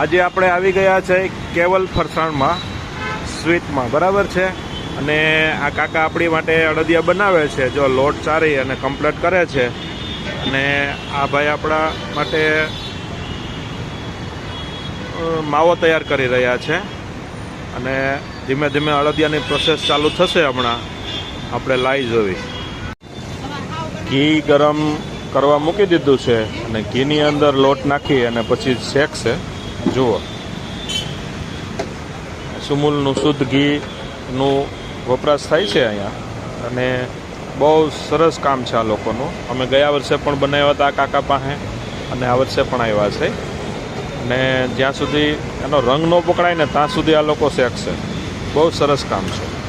આજે આપણે આવી ગયા છે કેવલ ફરસાણમાં, સ્વીટમાં. બરાબર છે? અને આ કાકા આપણી માટે અડદિયા બનાવે છે, જો લોટ ચારી અને કમ્પ્લીટ કરે છે. અને આ ભાઈ આપણા માટે માવો તૈયાર કરી રહ્યા છે. અને ધીમે ધીમે અડદિયાની પ્રોસેસ ચાલુ થશે હમણાં. આપણે લાઈ જોવી. ઘી ગરમ કરવા મૂકી દીધું છે અને ઘીની અંદર લોટ નાખી અને પછી શેકશે. જુઓ. સુમૂલનું શુદ્ધ ઘીનું વપરાશ થાય છે અહીંયા. અને બહુ સરસ કામ છે આ લોકોનું. અમે ગયા વર્ષે પણ બનાવ્યા હતા કાકા પાસે અને આ વર્ષે પણ આવ્યા છે. અને જ્યાં સુધી એનો રંગ ન પકડાય ને ત્યાં સુધી આ લોકો શેકશે બહુ સરસ કામ છે.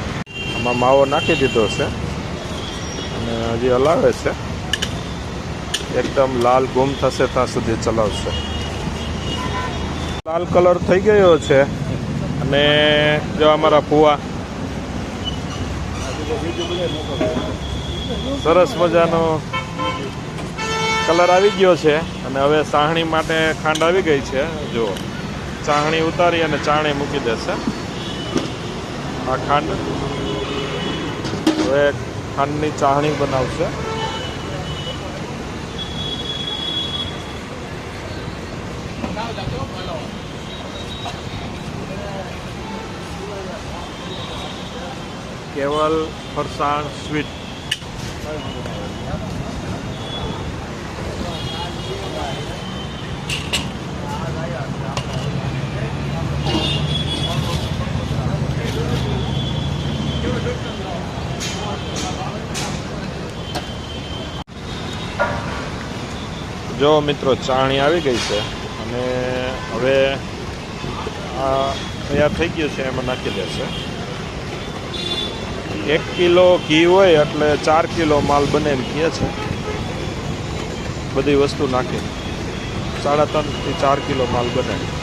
આમાં માવો નાખી દીધો છે. અને હજી હલાવે છે. એકદમ લાલ ગુમ થશે ત્યાં સુધી ચલાવશે. લાલ કલર થઈ ગયો છે અને જો અમારા ફુવા સરસ મજાનો કલર આવી ગયો છે અને હવે સાહણી માટે ખાંડ આવી ગઈ છે. જો ચાહણી ઉતારી અને ચાણી મૂકી દેશે. આ ખાંડ હવે ખાંડની ચાહણી બનાવશે. કેવલ ફરસાણ સ્વીટ. જો મિત્રો, ચાણી આવી ગઈ છે અને હવે આ તૈયાર થઈ ગયું છે, એમાં નાખી દેશે. એક કિલો ઘી હોય એટલે ચાર કિલો માલ બને એમ કહે છે. બધી વસ્તુ નાખી. સાડા ત્રણથી ચાર કિલો માલ બને.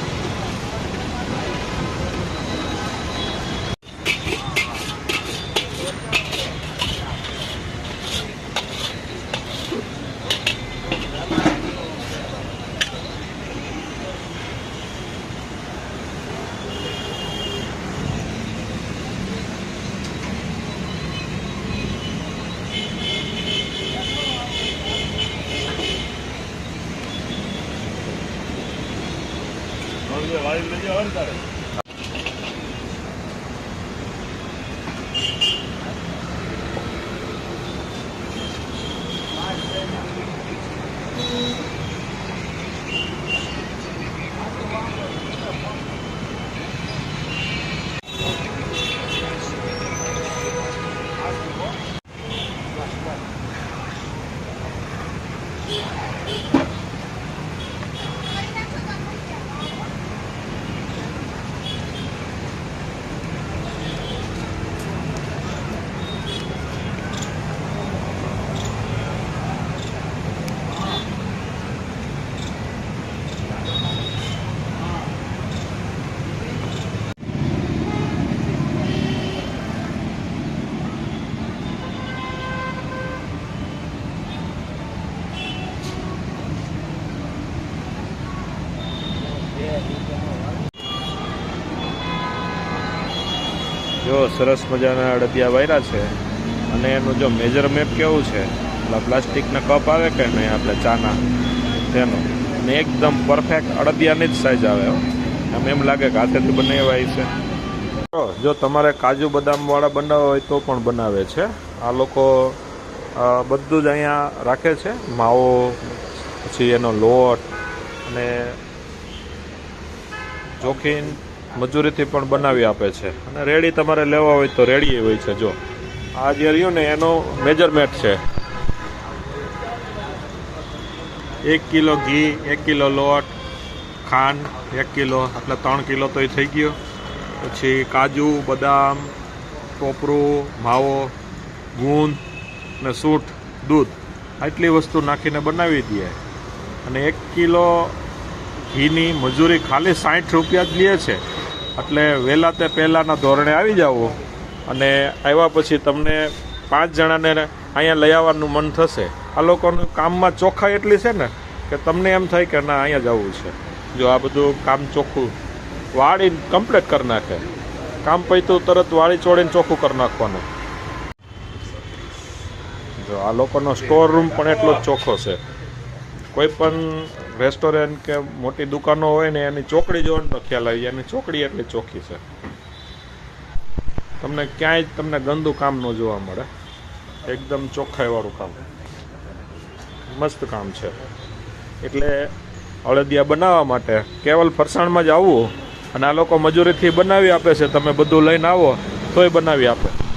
વાળી લેજે અડતાળીસ જો સરસ મજાના અડદિયા વાયરા છે અને એનું જો મેજર મેપ કેવું છે? પેલા પ્લાસ્ટિકના કપ આવે કે નહીં આપણે ચાના? તેનું. અને એકદમ પરફેક્ટ અડદિયાની જ સાઇઝ આવે એમ એમ લાગે કે હાથેથી બનાવાય છે જો, તમારે કાજુ બદામવાળા બનાવવા હોય તો પણ બનાવે છે. આ લોકો બધું જ અહીંયા રાખે છે. માવો પછી એનો લોટ અને ચોખીન મજૂરીથી પણ બનાવી આપે છે. અને રેડી તમારે લેવા હોય તો રેડી હોય છે, જો. આ જે રહ્યું ને, એનો મેજરમેન્ટ છે. એક કિલો ઘી, એક કિલો લોટ, ખાંડ, એક કિલો, એટલે ત્રણ કિલો તો એ થઈ ગયો. પછી કાજુ, બદામ, કોપરું, માવો ગુંદ ને સૂટ, દૂધ. આટલી વસ્તુ નાખીને બનાવી દઈએ. અને એક કિલો ઘીની મજૂરી ખાલી સાઠ રૂપિયા જ લે છે. એટલે વહેલા તે પહેલાંના ધોરણે આવી જાઓ અને આવ્યા પછી તમને પાંચ જણાને અહીંયા લઈ આવવાનું મન થશે. આ લોકોનું કામમાં ચોખ્ખાઈ એટલી છે ને કે તમને એમ થાય કે ના, અહીંયા જવું છે. જો આ બધું કામ ચોખ્ખું વાળી કમ્પ્લીટ કરી નાખે. કામ પૈતું તરત વાળી ચોળીને ચોખ્ખું કરી નાખવાનું. જો આ લોકોનો સ્ટોર રૂમ પણ એટલો જ ચોખ્ખો છે. કોઈ પણ રેસ્ટોરન્ટ કે મોટી દુકાનો હોય ને એની ચોકડી જોવાનો ખ્યાલ આવી એની ચોકડી એટલી ચોખ્ખી છે. તમને ક્યાંય તમને ગંદુ કામ ન જોવા મળે. એકદમ ચોખ્ખાઈવાળું કામ. મસ્ત કામ છે. એટલે અળદિયા બનાવવા માટે કેવલ ફરસાણમાં જ આવવું અને આ લોકો મજૂરીથી બનાવી આપે છે. તમે બધું લઈને આવો, તોય બનાવી આપે.